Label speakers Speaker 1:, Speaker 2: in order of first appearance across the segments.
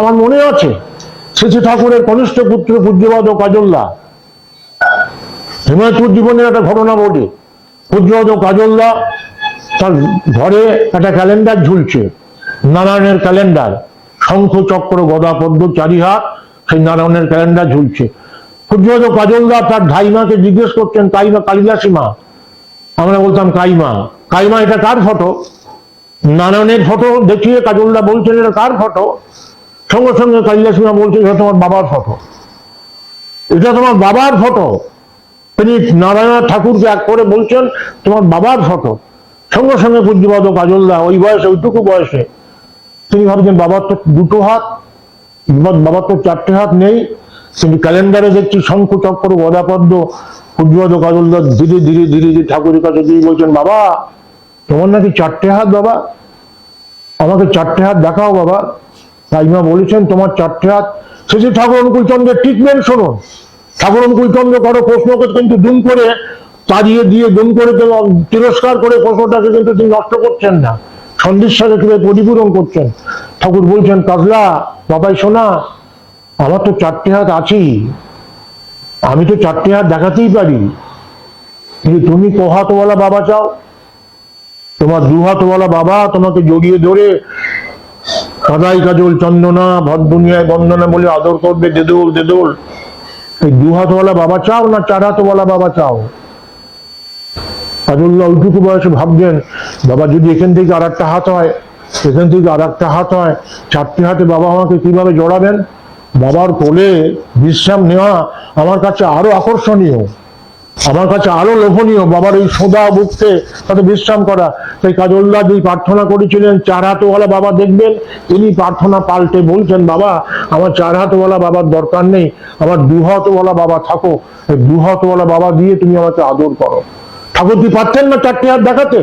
Speaker 1: আমার মনে আছে শ্রী ঠাকুরের কনিষ্ঠ পুত্র পূজ্যবাদ ও কাজল্লা। হিমায়তপুর জীবনের একটা ঘটনা বটে পূজ্যবাদ ও কাজল্লা তার ঘরে একটা ক্যালেন্ডার ঝুলছে, নারায়ণের ক্যালেন্ডার, শঙ্খ, চক্র, গদা, পদ্ম চারি হাত সেই নারায়ণের ক্যালেন্ডার ঝুলছে। পূজ্যবাদ ও কাজলদা তার ধাইমাকে জিজ্ঞেস করছেন কাইমা কালিদাসী মা? আমরা বলতাম কাইমা কাইমা এটা কার ফটো? নারায়ণের ফটো দেখিয়ে কাজলদা বলছেন, এটা কার ফটো? সঙ্গে সঙ্গে কালিদাসীমা বলছে, এটা তোমার বাবার ফটো। এটা তোমার বাবার ফটো? তিনি নারায়ণ ঠাকুরকে এক করে বলছেন, তোমার বাবার ফটো। সঙ্গে সঙ্গে পূজ্যবাদ কাজলদা ওই বয়সে, ওইটুকু বয়সে, তিনি ভাবছেন, বাবার তো দুটো হাত, বাবার- তো চারটে হাত নেই। কিন্তু ক্যালেন্ডারে দেখছি শঙ্খ চক্র গদাপদ্ম পূজ্যবাদ কাজলদা ধীরে ধীরে ধীরে ধীরে ঠাকুরের কাছে গিয়ে বলছেন, বাবা, তোমার নাকি চারটে হাত, বাবা? আমাকে চারটে হাত দেখাও, বাবা। রাজমা বলেছেন, তোমার চারটে হাত শেষে ঠাকুর অনুকূলচন্দ্রের ট্রিটমেন্ট শুনুন। ঠাকুর অনুকূলচন্দ্র কারও প্রশ্নকে কিন্তু দুম করে তাড়িয়ে দিয়ে দুম করে তিরস্কার করে প্রশ্নটাকে কিন্তু তিনি নষ্ট করছেন না। সন্দেশ সাথে কীভাবে পরিপূরণ করছেন। ঠাকুর বলছেন, কাজলা, বাবাই শোনা আমার তো চারটে হাত আছেই। আমি তো চারটে হাত দেখাতেই পারি। কিন্তু তুমি কোহাতওয়ালা বাবা চাও? তোমার দুহাতওয়ালা বাবা তোমাকে জড়িয়ে ধরে কাদাই কাজল চন্দনা ভর দুনিয়ায় বন্দনা বলে আদর করবে দেদোল দেদোল। এই দুহাতওয়ালা বাবা চাও না চার হাতওয়ালা বাবা চাও? কাজল্লা ওইটুকু বয়সে ভাবছেন বাবা যদি এখান থেকে আর একটা হাত হয় সেখান থেকে আর একটা হাত হয়, চারটে হাতে বাবা আমাকে কীভাবে জড়াবেন? বাবার কোলে বিশ্রাম নেওয়া আমার কাছে আরও আকর্ষণীয়। আমার কাছে আরও লোভনীয় বাবার এই সোদা বুকতে তাতে বিশ্রাম করা। তাই কাজলদা যেই প্রার্থনা করেছিলেন চার হাতওয়ালা বাবা দেখবেন তিনি প্রার্থনা পাল্টে বলছেন, বাবা, আমার চার হাতওয়ালা বাবার দরকার নেই, আমার দু হাতওয়ালা বাবা থাকো, এই দু হাতওয়ালা বাবা দিয়ে তুমি আমাকে আদর করো। ঠাকুর কি পারতেন না চারটে হাত দেখাতে,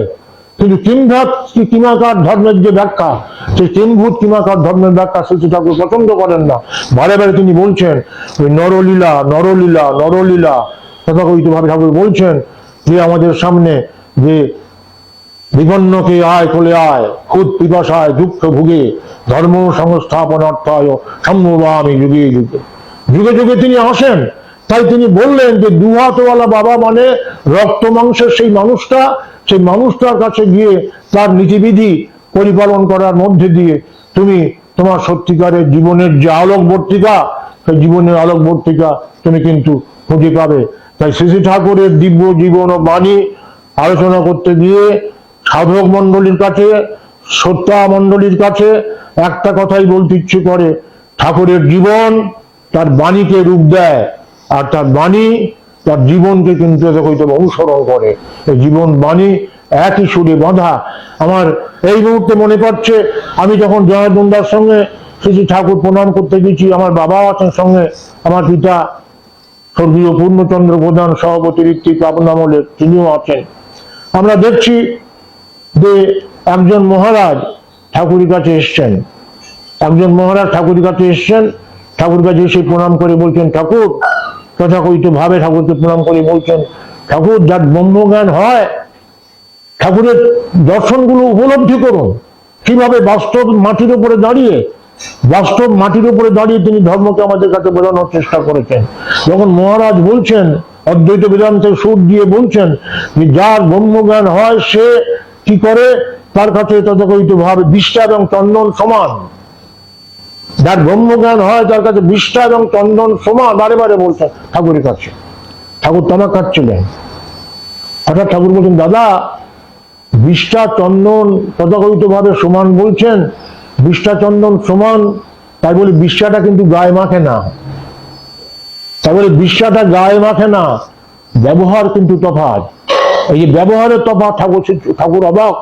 Speaker 1: কিন্তু কিমভাত কি কিমাকার ধর্মের যে ব্যাখ্যা, সেই কিমভূত কিমাকার ধর্মের ব্যাখ্যা শ্রী ঠাকুর পছন্দ করেন না। বারে বারে তিনি বলছেন, ওই নরলীলা নরলীলা নরলীলা তথাকথিত ভাবে ঠাকুর বলছেন যে আমাদের সামনে যে বিপন্নকে আয় কোলে আয়, খুদ পিপাসায় দুঃখ ভুগে, ধর্ম সংস্থাপন অর্থায় সম্ভবামি যুগে যুগে। যুগে যুগে তিনি আসেন, তাই তিনি বললেন যে দুহাতওয়ালা বাবা মানে রক্ত মাংসের সেই মানুষটা, সেই মানুষটার কাছে গিয়ে তার নীতিবিধি পরিপালন করার মধ্যে দিয়ে তুমি তোমার সত্যিকারের জীবনের যে আলোকবর্তিকা, সেই জীবনের আলোকবর্তিকা তুমি কিন্তু খুঁজে পাবে। তাই শ্রী ঠাকুরের দিব্য জীবন ও বাণী আলোচনা করতে গিয়ে সাধক মণ্ডলীর কাছে সত্তা মণ্ডলীর কাছে একটা কথাই বলতে ইচ্ছে করে, ঠাকুরের জীবন তার বাণীকে রূপ দেয় আর তার বাণী তার জীবনকে কিন্তু হইতে অনুসরণ করে। এই জীবন বাণী একই সুরে বাঁধা। আমার এই মুহূর্তে মনে পড়ছে, আমি যখন জয়ানন্দার সঙ্গে শ্রী ঠাকুর প্রণাম করতে গেছি, আমার বাবাও আছেন সঙ্গে, আমার পিতা স্বর্গীয় পূর্ণচন্দ্র প্রধান সভাপতি ঋত্বিক আমলের তিনিও আছেন। আমরা দেখছি যে একজন মহারাজ ঠাকুরের কাছে এসছেন। একজন মহারাজ ঠাকুরের কাছে এসছেন। ঠাকুর কাছে এসে প্রণাম করে বলছেন, ঠাকুর, তথাকথিত ভাবে ঠাকুরকে প্রণাম করে বলছেন, ঠাকুর, যার ব্রহ্মজ্ঞান হয়, ঠাকুরের দর্শনগুলো উপলব্ধি করুন। কীভাবে বাস্তব মাটির উপরে দাঁড়িয়ে বাস্তব মাটির উপরে দাঁড়িয়ে তিনি ধর্মকে আমাদের কাছে বোঝানোর চেষ্টা করেছেন। যখন মহারাজ বলছেন, অদ্বৈত বেদান্তের সুর দিয়ে বলছেন যে যার ব্রহ্মজ্ঞান হয় সে কি করে? তার কাছে তথাকথিত ভাবে, বিষ্ঠা এবং চন্দন সমান। যার ব্রহ্মজ্ঞান হয় তার কাছে বিষ্ঠা এবং চন্দন সমান। বারে বারে বলছেন ঠাকুরের কাছে। ঠাকুর তামাক খাচ্ছিলেন। হঠাৎ ঠাকুর বলছেন, দাদা, বিষ্ঠা, চন্দন তথাকথিত ভাবে সমান বলছেন বিষ্ঠা চন্দন সমান, তাই বলে বিশ্বাটা কিন্তু গায়ে মাখে না। তাই বলে বিশ্বাটা গায়ে মাখে না, ব্যবহার কিন্তু তফাৎ। এই যে ব্যবহারের তফাৎ ঠাকুর ঠাকুর অবাক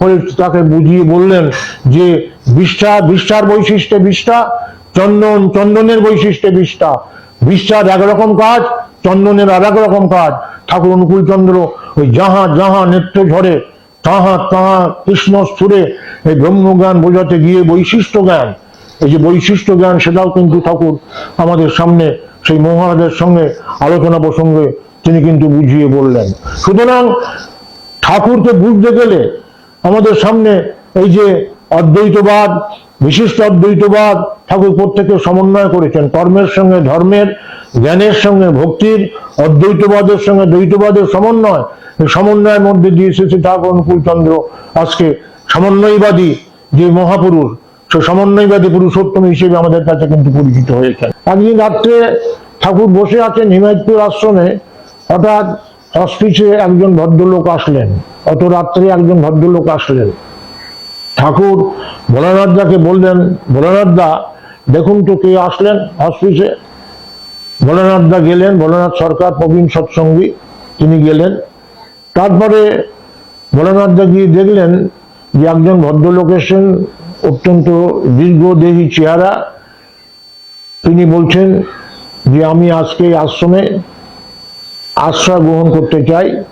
Speaker 1: করে তাকে বুঝিয়ে বললেন যে বিষ্ঠা, বিষ্ঠার বৈশিষ্ট্যে বিষ্ঠা, চন্দন, চন্দনের বৈশিষ্ট্যে বিষ্ঠা। বিশ্বার একরকম কাজ, চন্দনের আর রকম কাজ। ঠাকুর অনুকূল চন্দ্র ওই যাহা যাহা নেত্র ঝরে তাহা তাহা কৃষ্ণ সুরে এই ব্রহ্মজ্ঞান বোঝাতে গিয়ে বৈশিষ্ট্য জ্ঞান এই যে বৈশিষ্ট্য জ্ঞান সেটাও কিন্তু ঠাকুর আমাদের সামনে, সেই মহারাজের সঙ্গে আলোচনা প্রসঙ্গে তিনি কিন্তু বুঝিয়ে বললেন। সুতরাং ঠাকুরকে বুঝতে গেলে আমাদের সামনে এই যে অদ্বৈতবাদ, বিশিষ্ট অদ্বৈতবাদ ঠাকুর প্রত্যেকে সমন্বয় করেছেন। কর্মের সঙ্গে ধর্মের, জ্ঞানের সঙ্গে ভক্তির, অদ্বৈতবাদের সঙ্গে দ্বৈতবাদের সমন্বয়। সমন্বয়ের মধ্যে দিয়ে এসেছে ঠাকুর অনুকূল চন্দ্র আজকে সমন্বয়বাদী যে মহাপুরুষ, সে সমন্বয়বাদী পুরুষোত্তম হিসেবে আমাদের কাছে কিন্তু পরিচিত হয়েছেন। একদিন রাত্রে ঠাকুর বসে আছেন হিমায়তপুর আশ্রমে, হঠাৎ হসপিসে একজন ভদ্রলোক আসলেন। অত রাত্রে একজন ভদ্রলোক আসলেন। ঠাকুর ভোলানাথ দাকে বললেন ভোলানাথ দা দেখুন তো কে আসলেন হসপিসে ভোলানাথ দা গেলেন, ভোলানাথ সরকার, প্রবীণ সৎসঙ্গী, তিনি গেলেন। তারপরে ভোলানাথ দা গিয়ে দেখলেন যে একজন ভদ্রলোক এসেছেন, অত্যন্ত দীর্ঘদেহী চেহারা। তিনি বলছেন যে, আমি আজকে আশ্রমে আশ্রয় গ্রহণ করতে চাই।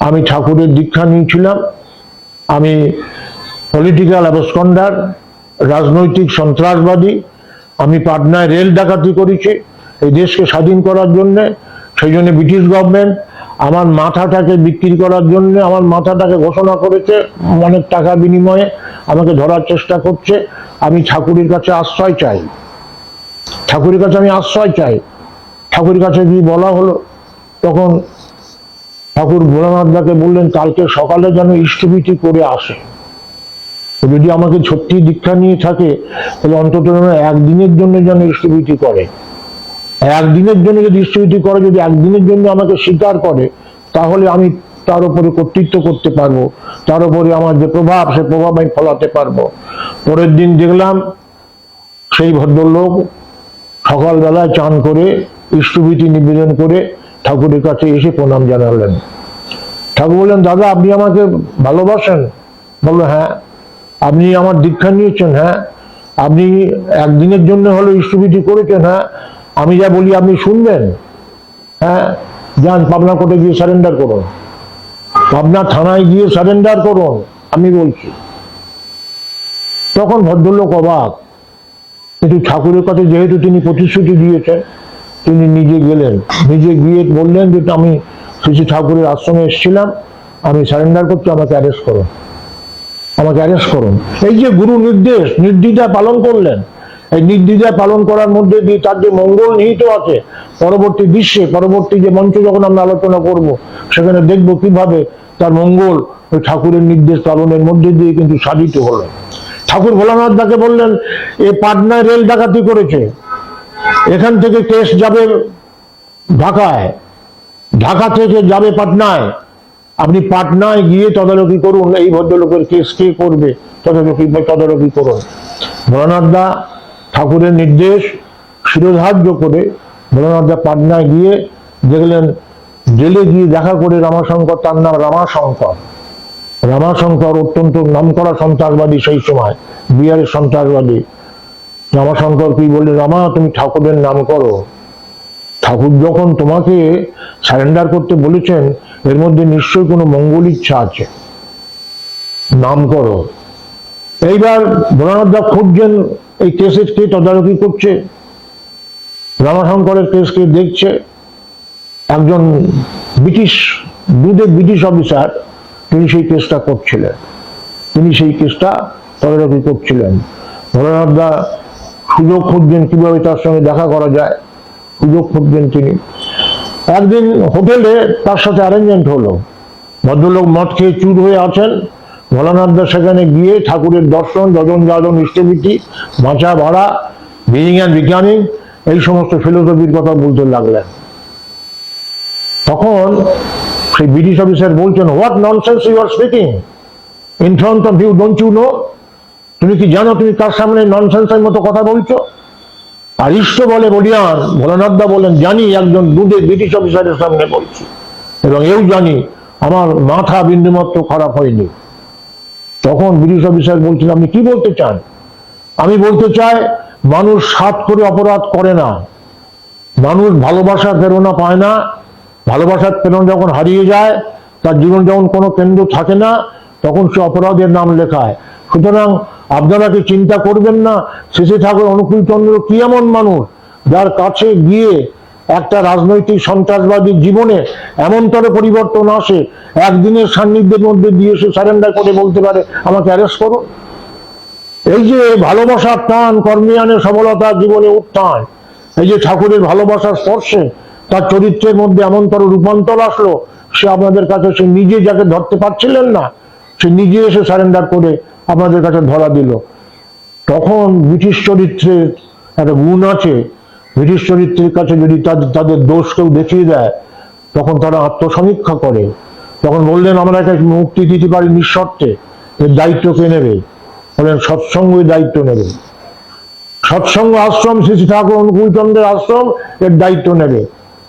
Speaker 1: আমি ঠাকুরের দীক্ষা নিয়েছিলাম। আমি পলিটিক্যাল অ্যাবসকন্ডার রাজনৈতিক সন্ত্রাসবাদী। আমি পাটনায় রেল ডাকাতি করেছি। এই দেশকে স্বাধীন করার জন্যে। সেই জন্য ব্রিটিশ গভর্নমেন্ট আমার মাথাটাকে বিক্রি করার জন্য আমার মাথাটাকে ঘোষণা করেছে, অনেক টাকা বিনিময়ে আমাকে ধরার চেষ্টা করছে। আমি ঠাকুরের কাছে আশ্রয় চাই। ঠাকুরের কাছে আমি আশ্রয় চাই। ঠাকুরের কাছে গিয়ে বলা হলো, তখন ঠাকুর ভোলানাথ দাকে বললেন, কালকে সকালে যেন ইষ্টভীতি করে আসে। যদি আমাকে সত্যি দীক্ষা নিয়ে থাকে, তাহলে অন্তত একদিনের জন্য যেন ইষ্টভীতি করে। একদিনের জন্য যদি ইষ্টভীতি করে, যদি একদিনের জন্য আমাকে স্বীকার করে, তাহলে আমি তার উপরে কর্তৃত্ব করতে পারব। তার উপরে আমার যে প্রভাব, সে প্রভাব আমি ফলাতে পারব। পরের দিন দেখলাম, সেই ভদ্রলোক সকালবেলায় চান করে ইষ্টভীতি নিবেদন করে ঠাকুরের কাছে এসে প্রণাম জানালেন। ঠাকুর বললেন, দাদা, আপনি আমাকে ভালোবাসেন? বলল হ্যাঁ। আপনি আমার দীক্ষা নিয়েছেন হ্যাঁ। আপনি একদিনের জন্য হলো ইষ্টভীতি করেছেন হ্যাঁ। আমি যা বলি আপনি শুনবেন। হ্যাঁ? যান, পাবনা কোর্টে গিয়ে সারেন্ডার করুন। পাবনা থানায় গিয়ে সারেন্ডার করুন, আমি বলছি। তখন ভদ্রলোক অবাক। কিন্তু ঠাকুরের কাছে যেহেতু তিনি প্রতিশ্রুতি দিয়েছেন, তিনি নিজে গেলেন। নিজে গিয়ে বললেন যে, আমি শ্রী ঠাকুরের আশ্রমে এসেছিলাম, আমি সারেন্ডার করছি, আমাকে অ্যারেস্ট করুন। আমাকে অ্যারেস্ট করুন। এই যে গুরু নির্দেশ নির্দ্বিধা পালন করলেন। এই নির্দ্বিধা পালন করার মধ্যে দিয়ে তার যে মঙ্গল নিহিত আছে, পরবর্তী বিশ্বে, পরবর্তী যে মঞ্চ যখন আমরা আলোচনা করব, সেখানে দেখব কীভাবে তার মঙ্গল ওই ঠাকুরের নির্দেশ পালনের মধ্যে দিয়ে কিন্তু সাধিত হলো। ঠাকুর ভোলানাথ দাকে বললেন, এ পাটনায় রেল ডাকাতি করেছে। এখান থেকে কেস যাবে ঢাকায়। ঢাকা থেকে যাবে পাটনায়। আপনি পাটনায় গিয়ে তদারকি করুন। এই ভদ্রলোকের কেস কে করবে? তদারকি তদারকি করুন। ভোলানাথ দা ঠাকুরের নির্দেশ, শিরোধার্য করে ভোলানাথ পাটনায় গিয়ে দেখলেন, জেলে গিয়ে দেখা করে রামাশঙ্কর, তার নাম রামাশঙ্কর। রামাশঙ্কর অত্যন্ত নামকরা সন্ত্রাসবাদী সেই সময়, বিহারের সন্ত্রাসবাদী। রামাশঙ্কর কি বললেন, রামা, তুমি ঠাকুরের নাম করো। ঠাকুর যখন তোমাকে সারেন্ডার করতে বলেছেন, এর মধ্যে নিশ্চয়ই কোনো মঙ্গল ইচ্ছা আছে। নাম করো। এইবার ভোলানাথ দা খুঁজছেন এই কেসের কে তদারকি করছে। রামাশঙ্করের কেসকে দেখছে। একজন ব্রিটিশ দুধের ব্রিটিশ অফিসার তিনি সেই কেসটা করছিলেন। তিনি সেই কেসটা তদারকি করছিলেন। ভোলানাথ দা সুযোগ খুঁজছেন কীভাবে তার সঙ্গে দেখা করা যায়। সুযোগ খুঁজছেন তিনি। একদিন হোটেলে তার সাথে অ্যারেঞ্জমেন্ট হলো। ভদ্রলোক মদ খেয়ে চুর হয়ে আছেন। ভোলানাথ দা সেখানে গিয়ে ঠাকুরের দর্শন, যজন যাজন, ইষ্টভীতি বাঁচা ভাড়া বিজিং অ্যান্ড বিজ্ঞানী এই সমস্ত ফিলোসফির কথা বলতে লাগলেন। তখন সেই ব্রিটিশ অফিসার বলছেন what nonsense you are speaking in front of you don't you know তুমি কি জানো তুমি তার সামনে ননসেন্সের মতো কথা বলছো? আর ইষ্ট বলে, বলিয়ান ভোলানাথদা বলেন, জানি একজন দুধে ব্রিটিশ অফিসারের সামনে বলছি। এবং এও জানি, আমার মাথা বিন্দুমাত্র খারাপ হয়নি। তখন ব্রিটিশ অফিসার বলছেন আপনি কি বলতে চান? আমি বলতে চাই, মানুষ সাত করে অপরাধ করে না। মানুষ ভালোবাসার প্রেরণা পায় না। ভালোবাসার প্রেরণা যখন হারিয়ে যায়, তার জীবন যখন কোনো কেন্দ্র থাকে না, তখন সে অপরাধের নাম লেখায়। সুতরাং আপনারা কি চিন্তা করবেন না? শেষে ঠাকুর, অনুকূল চন্দ্র কি এমন মানুষ যার কাছে গিয়ে একটা রাজনৈতিক সন্ত্রাসবাদীর জীবনে এমনতর পরিবর্তন আসে, একদিনের সান্নিধ্যের মধ্যে দিয়ে সে সারেন্ডার করে বলতে পারে, আমাকে অ্যারেস্ট করো। এই যে ভালোবাসার টান কর্মিয়ানের সফলতা জীবনে উত্থান, এই যে ঠাকুরের ভালোবাসার স্পর্শে তার চরিত্রের মধ্যে এমনতর রূপান্তর আসলো, সে আপনাদের কাছে, সে নিজে যাকে ধরতে পারছিলেন না, সে নিজে এসে সারেন্ডার করে আপনাদের কাছে ধরা দিল। তখন ব্রিটিশ চরিত্রের একটা গুণ আছে ব্রিটিশ চরিত্রের কাছে যদি তাদের দোষ কেউ দেখিয়ে দেয়, তখন তারা আত্মসমীক্ষা করে। তখন বললেন, আমরা একটা মুক্তি দিতে পারি নিঃশর্তে। এর দায়িত্ব কে নেবে? বলেন, সৎসঙ্গের দায়িত্ব নেবে। সৎসঙ্গ আশ্রম, শ্রী শ্রী ঠাকুর অনুকূলচন্দ্রের আশ্রম, এর দায়িত্ব নেবে।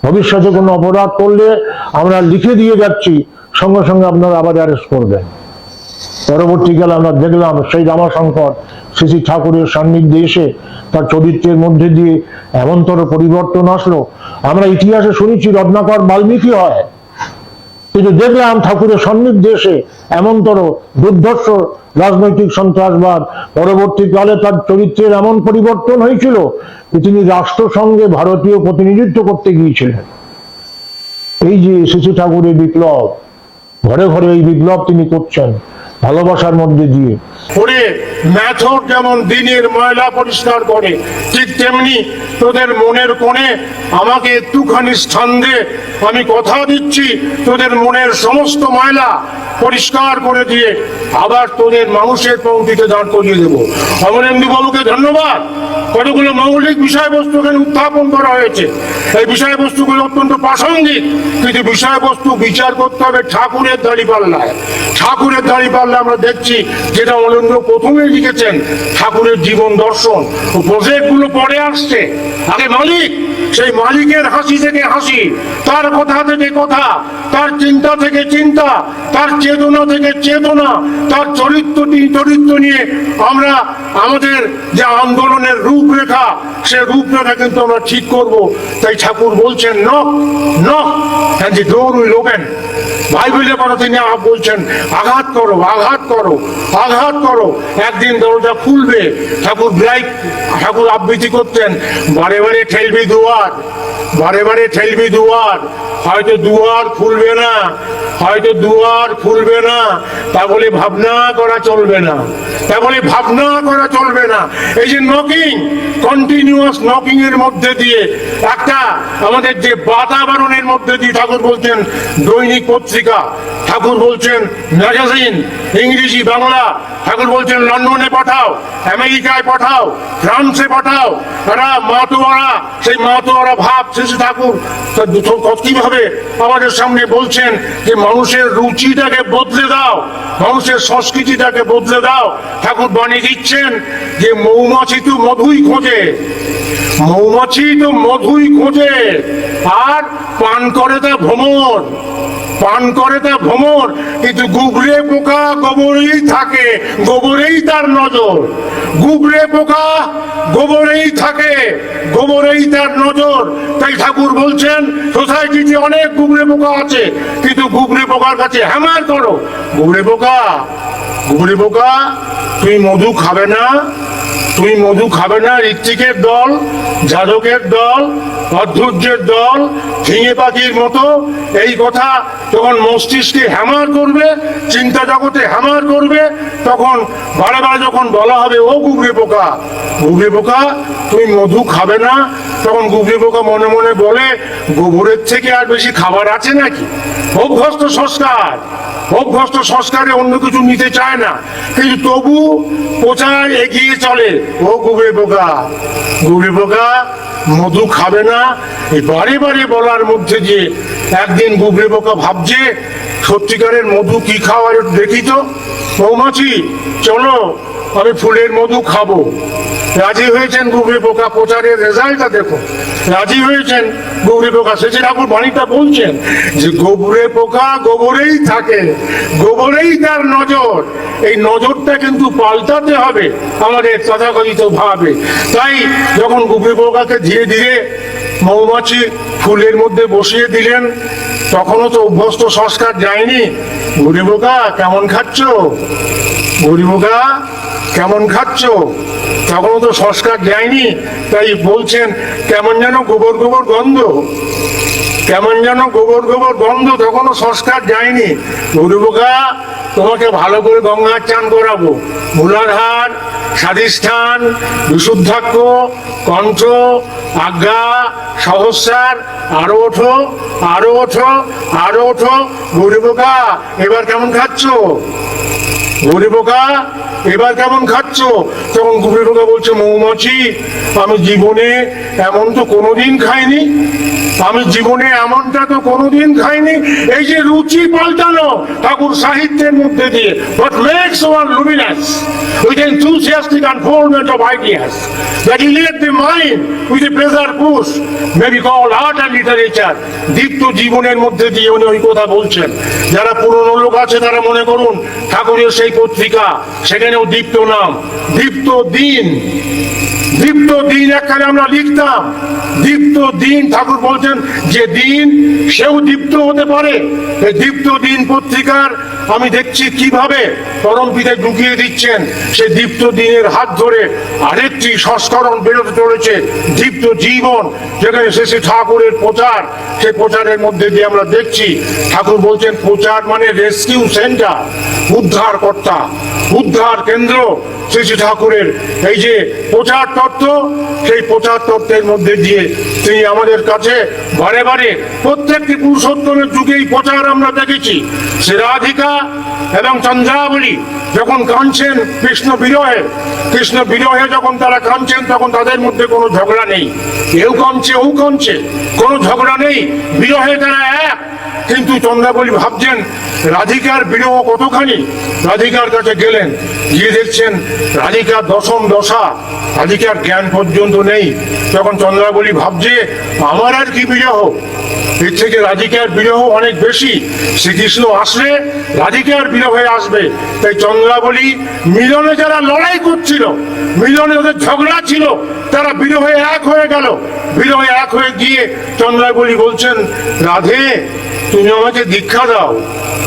Speaker 1: ভবিষ্যতে কোনো অপরাধ করলে আমরা লিখে দিয়ে যাচ্ছি, সঙ্গে সঙ্গে আপনারা আবার অ্যারেস্ট করবেন। পরবর্তীকালে আমরা দেখলাম, সেই রামাশঙ্কর শ্রী ঠাকুরের সান্নিধ্যে এসে তার চরিত্রের মধ্যে দিয়ে এমনতর পরিবর্তন আসলো। আমরা ইতিহাসে শুনেছি রত্নাকর বাল্মীকি হয়। কিন্তু দেখলাম ঠাকুরের সান্নিধ্যে এসে এমনতর দুর্ধর্ষ রাজনৈতিক সন্ত্রাসবাদ, পরবর্তীকালে তার চরিত্রের এমন পরিবর্তন হয়েছিল যে তিনি রাষ্ট্রসংঘে ভারতীয় প্রতিনিধিত্ব করতে গিয়েছিলেন। এই যে শিশু ঠাকুরের বিপ্লব, ঘরে ঘরে এই বিপ্লব তিনি করছেন। ভালোবাসার মধ্যে দিয়ে।
Speaker 2: করে ম্যাথর যেমন দিনের ময়লা পরিষ্কার করে, ঠিক তেমনি তোদের মনের কোণে আমাকে একটুখানি স্থান দে। আমি কথা দিচ্ছি তোদের মনের সমস্ত ময়লা পরিষ্কার করে দিয়ে, আবার তোদের মানুষের পৌঁছিতে দাঁড় করিয়ে দেবো। অমরেন্দু বাবুকে ধন্যবাদ। কতগুলো মৌলিক বিষয়বস্তু এখানে উত্থাপন করা হয়েছে? এই বিষয়বস্তুগুলো অত্যন্ত প্রাসঙ্গিক। কিন্তু বিষয়বস্তু বিচার করতে হবে ঠাকুরের দাড়ি পাল্লায় ঠাকুরের দাড়ি পাল্লা আমরা দেখছি যেটা অলেন্দ্র প্রথমে লিখেছেন, ঠাকুরের জীবন দর্শন। ও প্রজেক্ট পরে আসছে। আগে মালিক, সেই মালিকের হাসি থেকে হাসি, তার কথা থেকে কথা, তার চিন্তা থেকে চিন্তা, তার চেতনা থেকে চেতনা, তার চরিত্রটি চরিত্র নিয়ে আমরা আমাদের যে আন্দোলনের রূপরেখা, সে রূপরেখা কিন্তু আমরা ঠিক করব। তাই ঠাকুর বলছেন নক নক হ্যাঁ যে দৌড় বাইবেলের কথা তিনি বলছেন, আঘাত করো আঘাত করো আঘাত করো। একদিন দরজা খুলবে, ঠাকুর ব্লাইক ঠাকুর আবৃত্তি করতেন, বারে বারে ঠেলবি দুয়ার, বারে বারে ঠেলবি দুয়ার, হয়তো দুয়ার খুলবে না, হয়তো দুয়ার খুলবে না, তা বলে ভাবনা করা চলবে না, তা বলে ভাবনা করা চলবে না। এই যে নকিং কন্টিনিউয়াস নকিং এর মধ্যে দিয়ে একটা আমাদের যে বাতাবরণের মধ্যে দিয়ে ঠাকুর বলছেন দৈনিক পত্রিকা ঠাকুর বলছেন ম্যাগাজিন ইংরেজি, বাংলা। ঠাকুর বলছেন, লন্ডনে পাঠাও, আমেরিকায় পাঠাও, ফ্রান্সে পাঠাও। এরা মাতোয়ারা, সেই মাতোয়ারা ভাব শেষে ঠাকুর কীভাবে আমাদের সামনে বলছেন যে মানুষের রুচিটাকে বদলে দাও, মানুষের সংস্কৃতিটাকে বদলে দাও। ঠাকুর বাণী দিচ্ছেন যে মৌমাছি তো মধুই খোঁজে মৌমাছি তো মধুই খোঁজে। আর পান করে তা ভ্রমণ পান করে তা ভ্রমণ কিন্তু গুগরে পোকা গোবরেই থাকে, গোবরেই তার নজর। গুগরে পোকা গোবরেই থাকে, গোবরেই তার নজর। তাই ঠাকুর বলছেন, সোসাইটিতে অনেক গুগরে পোকা আছে, কিন্তু গুগরে পোকার কাছে হ্যামার করো গুগরে পোকা গুগরে পোকা, তুমি মধু খাবে না তুমি মধু খাবে না, ঋত্বিকের দল, যাদকের দল, অধৈর্যের দল, ঝিঙে পাখির মতো। এই কথা যখন মস্তিষ্কে হ্যামার করবে, চিন্তা জগতে হ্যামার করবে, তখন বারে বারে যখন বলা হবে, ও গুগরে পোকা গুগরে পোকা, তুমি মধু খাবে না, তখন গুগরে পোকা মনে মনে বলে, গোবরের থেকে আর বেশি খাবার আছে নাকি? অভ্যস্ত সংস্কার অভ্যস্ত সংস্কারে অন্য কিছু নিতে চায় না। কিন্তু তবু প্রচার এগিয়ে চলে। ও গুগরে পোকা গুগরে পোকা মধু খাবে না। বারে বারে বলার মধ্যে যে একদিন গুগরে পোকা ভাবছে, সত্যিকারের মধু কি খাওয়ার দেখি তো। মৌমাছি, চলো, আমি ফুলের মধু খাব। রাজি হয়েছেন গুগরে পোকা প্রচারের রেজাল্টটা দেখো। রাজি হয়েছেন? গুগরে পোকা শেষে ঠাকুর বাণীটা বলছেন যে গোবরে পোকা গোবরেই থাকে গোবরেই তার নজর। এই নজরটা কিন্তু পাল্টাতে হবে আমাদের তথাকথিত ভাবে। তাই যখন গুগরে পোকাকে ধীরে ধীরে মৌমাছি ফুলের মধ্যে বসিয়ে দিলেন, তখনও তো অভ্যস্ত সংস্কার যায়নি। গুড়ি পোকা কেমন খাচ্ছ? গুড়ি পোকা কেমন খাচ্ছ? তখনও তো সংস্কার যায়নি তাই বলছেন, কেমন যেন গোবর গোবর গন্ধ। কেমন যেন গোবর গোবর গন্ধ তখনও সংস্কার যায়নি গরু বোকা তোমাকে ভালো করে গঙ্গার চান করাবো। মূলাধার, স্বাধিষ্ঠান, বিশুদ্ধাক্ষ কণ্ঠ আজ্ঞা, সহস্রার, আরও ওঠো আরও ওঠো আরও ওঠো। গরিবকা এবার কেমন খাচ্ছ? গরু বোকা? এবার কেমন খাচ্ছ? তখন গরু বোকা বলছে, মৌমাছি, আমি জীবনে এমন তো কোনোদিন খাইনি। আমি জীবনে এমনটা তো কোনোদিন খাইনি। এই যে রুচি পাল্টানো ঠাকুর সাহিত্যের মধ্যে দিয়ে। What makes one luminous? With enthusiastic unfoldment of ideas. That elate the mind with a pleasure push. May be called art and literature. দীপ্ত জীবনের মধ্যে দিয়ে উনি ওই কথা বলছেন। যারা পুরনো লোক আছে, তারা মনে করুন, ঠাকুরের সেই পত্রিকা সেখানেও দীপ্ত নাম দীপ্ত দিন দীপ্ত দিন একখানে আমরা লিখতাম। দীপ্ত দিন ঠাকুর বলছেন, যে দিন সেও দীপ্ত হতে পারে। এই দীপ্ত দিন পত্রিকার আমি দেখছি কীভাবে পরম পিতে ঢুকিয়ে দিচ্ছেন। সে দীপ্ত দিনের হাত ধরে আরেকটি সংস্করণ বেরোতে চলেছে, দীপ্ত জীবন। যেখানে শেষে ঠাকুরের প্রচার। সেই প্রচারের মধ্যে দিয়ে আমরা দেখছি, ঠাকুর বলছেন, প্রচার মানে রেস্কিউ সেন্টার উদ্ধার কর্তা উদ্ধার কেন্দ্র। শ্রী ঠাকুরের এই যে প্রচার তত্ত্ব সেই প্রচার তত্ত্বের মধ্যে দিয়ে তিনি আমাদের কাছে বারে বারে প্রত্যেকটি পুরুষোত্তমের যুগেই প্রচার আমরা দেখেছি। সে রাধিকা এবং চন্দ্রাবলী যখন কাঁদছেন কৃষ্ণ বিরহে কৃষ্ণ বিরহে যখন তারা কাঁদছেন, তখন তাদের মধ্যে কোনো ঝগড়া নেই। এও কাঁদছে, ও কাঁদছে, কোনো ঝগড়া নেই। বিরহে তারা এক কিন্তু চন্দ্রাবলী ভাবছেন, রাধিকার বিরহ কতখানি? রাধিকার কাছে গেলেন, গিয়ে দেখছেন, রাধিকার দশম দশা, রাধিকার জ্ঞান পর্যন্ত নেই। তখন চন্দ্রাবলী ভাবছে, আমার আর কি বিরহ? এর থেকে রাধিকার বিরহ অনেক বেশি। শ্রীকৃষ্ণ আসলে রাধিকার বিরহে আসবে। তাই চন্দ্রাবলী মিলনে যারা লড়াই করছিল, মিলনে ওদের ঝগড়া ছিল, তারা বিরহে এক হয়ে গেল। বিরহে এক হয়ে গিয়ে চন্দ্রাবলী বলছেন, রাধে তুমি আমাকে দীক্ষা দাও।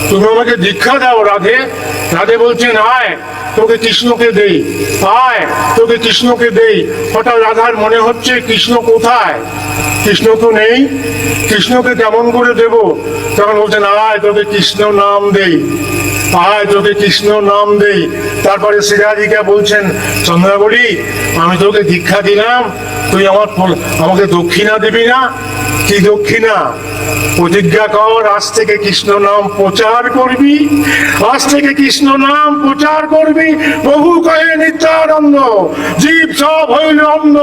Speaker 2: তুমি আমাকে দীক্ষা দাও, রাধে। রাধে বলছেন, আয়, তোকে কৃষ্ণকে দেই। আয়, তোকে কৃষ্ণকে দেই। হঠাৎ রাধার মনে হচ্ছে, কৃষ্ণ কোথায়? কৃষ্ণ তো নেই। কৃষ্ণকে কেমন করে দেব? তখন বলছেন, আয়, তোকে কৃষ্ণ নাম দেই। আয়, তোকে কৃষ্ণ নাম দেই। তারপরে শ্রীরাধিকা বলছেন চন্দ্রাবলী আমি তোকে দীক্ষা দিলাম। তুই আমার আমাকে দক্ষিণা দিবি না? কি দক্ষিণা? প্রতিজ্ঞা কর, আজ থেকে কৃষ্ণ নাম প্রচার করবি। আজ থেকে কৃষ্ণ নাম প্রচার করবি। প্রভু কয়ে নিত্যানন্দ, জীব সব হইল অন্ধ,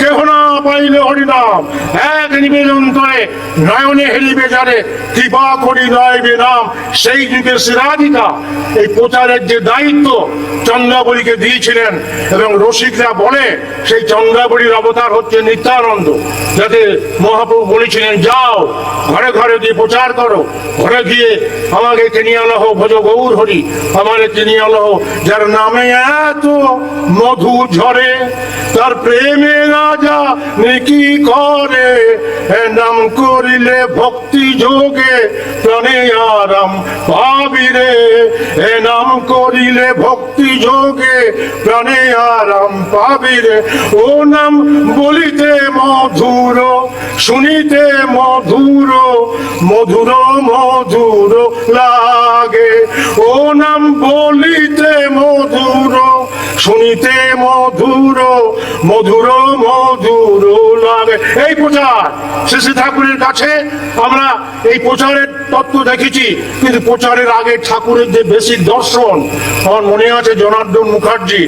Speaker 2: কেহ না পাইলে হরিনাম। এক নিবেদন করে নয়নে হেলিবে যারে, কৃপা করি নয়বে নাম। সেই যুগে শ্রীরাধিকা। এই প্রচারের যে দায়িত্ব চন্দ্রাবলীকে দিয়েছিলেন এবং রসিকরা বলে, সেই চন্দ্রাবলীর অবতার হচ্ছে নিত্যানন্দ, যাতে মহাপ্রভু বলেছিলেন, যাও, ঘরে ঘরে গিয়ে প্রচার করো। ঘরে গিয়ে আমাকে তিনি আলহ ভজ গৌর হরি আমাকে তিনি আলহ যার নামে এত মধু ঝরে, তার প্রেমে রাজা নেকি করে নাম করিলে ভক্তি যোগে প্রাণে আরাম পাবি রে। এ নাম করিলে ভক্তি যোগে প্রাণে আরাম পাবি রে। ও নাম বলিতে মধুর, শুনিতে মধুর মধুর মধুর লাগে। ও নাম বলিতে মধুর শুনিতে মধুর মধুর মধুর লাগে এই প্রচার শ্রী ঠাকুরের কাছে আমরা এই প্রচারের তত্ত্ব দেখেছি, কিন্তু প্রচারের আগে ঠাকুরের যে বেশি দর্শন, আমার মনে আছে জনার্দন মুখার্জি।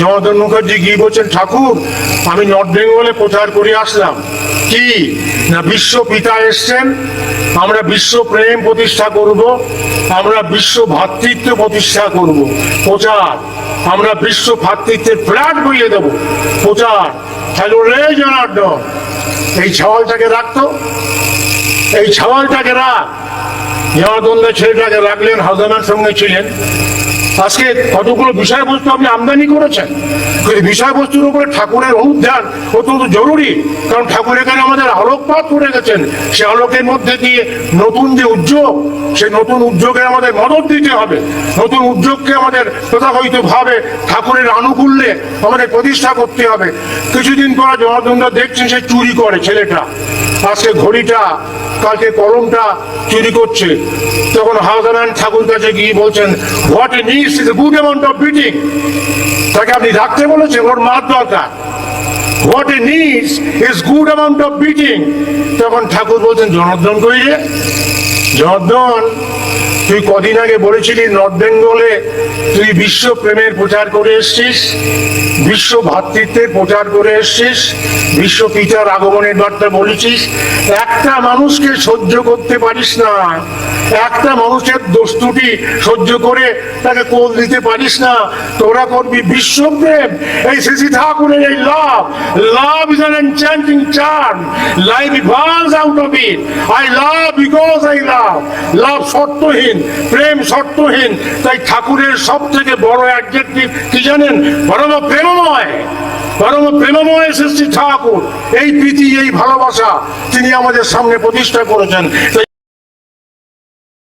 Speaker 2: জনার্দন মুখার্জি গিয়ে বলছেন, ঠাকুর, আমি নর্থ বেঙ্গলে প্রচার করে আসলাম। কি? না, বিশ্ব পিতা এসছেন, আমরা বিশ্ব প্রেম প্রতিষ্ঠা করব, আমরা বিশ্ব ভ্রাতৃত্ব প্রতিষ্ঠা করব। প্রচার। আমরা বিশ্ব ভাতৃত্বের ফ্ল্যাট বুঝিয়ে দেবো। প্রচার হ্যালো রে জনার্দন এই ছাওয়ালটাকে রাখতো এই ছাওয়ালটাকে রাখ। জনার্দনদের ছেলেটাকে রাখলেন, হাজানার সঙ্গে ছিলেন। আজকে কতগুলো বিষয়বস্তু আপনি আমদানি করেছেন? বিষয়বস্তুর উপরে ঠাকুরের অনুধ্যান অত্যন্ত জরুরি। কারণ ঠাকুর এখানে আমাদের আলোকপাত করে গেছেন। সে আলোকের মধ্যে দিয়ে নতুন যে উদ্যোগ সেই নতুন উদ্যোগে আমাদের মদত দিতে হবে। নতুন উদ্যোগকে আমাদের তথাকথিত ভাবে ঠাকুরের আনুকূল্যে আমাদের প্রতিষ্ঠা করতে হবে। কিছুদিন পর জনার্দনদা দেখছেন সে চুরি করে ছেলেটা। আজকে ঘড়িটা, কালকে কলমটা চুরি করছে। তখন হাওদানান ঠাকুর কাছে গিয়ে বলছেন what good amount of beating তাকে আপনি রাখতে বলেছেন, ওর মার দরকার। What a nice is good amount of beating তখন ঠাকুর বলছেন জনার্দন কই রে? জনার্দন তুই কদিন আগে বলেছিলি নর্থ বেঙ্গলে তুই বিশ্ব প্রেমের প্রচার করে এসছিস বিশ্ব ভ্রাতৃত্বের প্রচার করে এসছিস বিশ্ব পিতার আগমনের বার্তা বলেছিস। একটা মানুষকে সহ্য করতে পারিস না, একটা মানুষের দোস্তুটি সহ্য করে তাকে কোল দিতে পারিস না। তোরা করবি বিশ্বপ্রেম। এই শ্রী ঠাকুরের এই love love is an enchanting charm life evolves out of it I love because I love love শর্তহীন। প্রেম শর্তহীন। তাই ঠাকুরের সব থেকে বড় অ্যাডজেক্টিভ কি জানেন? পরম প্রেমময়। পরম প্রেমময় সৃষ্টি ঠাকুর। এই প্রীতি, এই ভালোবাসা তিনি আমাদের সামনে প্রতিষ্ঠা করেছেন।